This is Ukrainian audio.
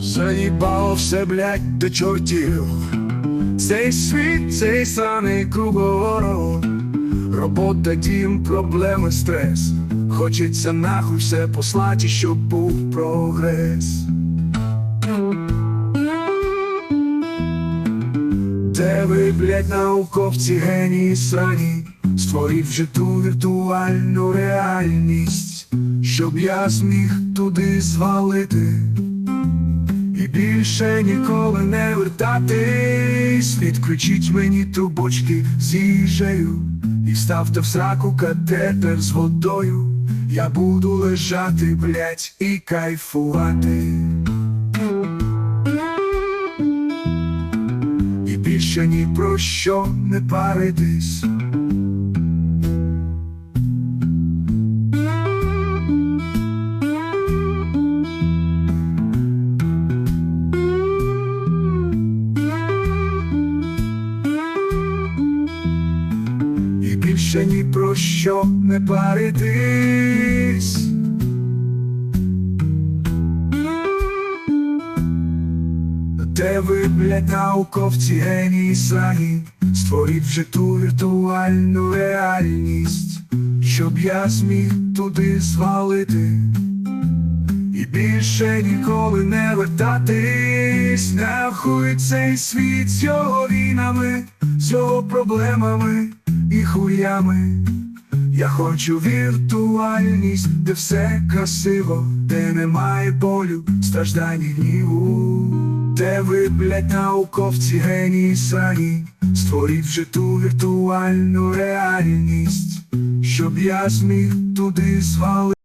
Заїбало все, блядь, до чортів. Цей світ, цей самий круговорот. Робота, дім, проблеми, стрес. Хочеться нахуй все послати, щоб був прогрес. Де ви, блядь, науковці, генії срані, створіть вже ту віртуальну реальність, щоб я зміг туди звалити. І більше ніколи не вертатись. Відключіть мені трубочки з їжею І ставте в сраку катетер з водою. Я буду лежати, блять, і кайфувати. І більше ні про що не паритись більше ні про що не паритись. Де ви, блядь, науковці, генії срані, створіть вже ту віртуальну реальність, щоб я зміг туди звалити. І більше ніколи не вертатись Нахуй цей світ з його війнами, з його проблемами і хуями. Я хочу віртуальність, де все красиво, де немає болю, страждань і гніву. Де ви, блядь, науковці, генії сані, створіть вже ту віртуальну реальність, щоб я зміг туди звалити.